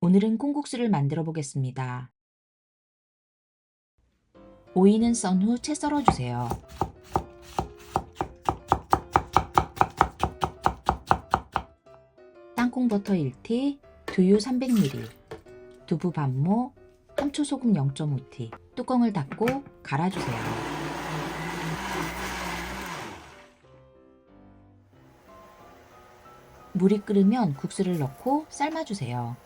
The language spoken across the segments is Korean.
오늘은 콩국수를 만들어 보겠습니다. 오이는 썬 후 채 썰어 주세요. 땅콩 버터 1티, 두유 300ml, 두부 반모, 함초 소금 0.5티. 뚜껑을 닫고 갈아주세요. 물이 끓으면 국수를 넣고 삶아주세요.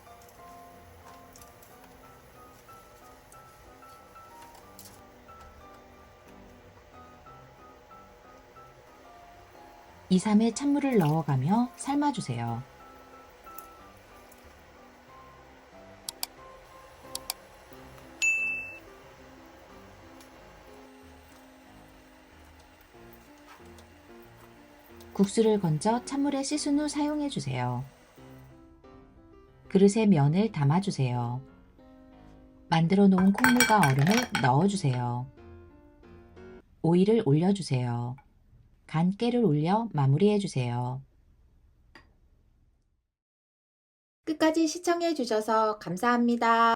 이 3회 찬물을 넣어가며 삶아주세요. 국수를 건져 찬물에 씻은 후 사용해 주세요. 그릇에 면을 담아 주세요. 만들어 놓은 콩물과 얼음을 넣어 주세요. 오이를 올려 주세요. 간 깨를 올려 마무리해 주세요. 끝까지 시청해 주셔서 감사합니다.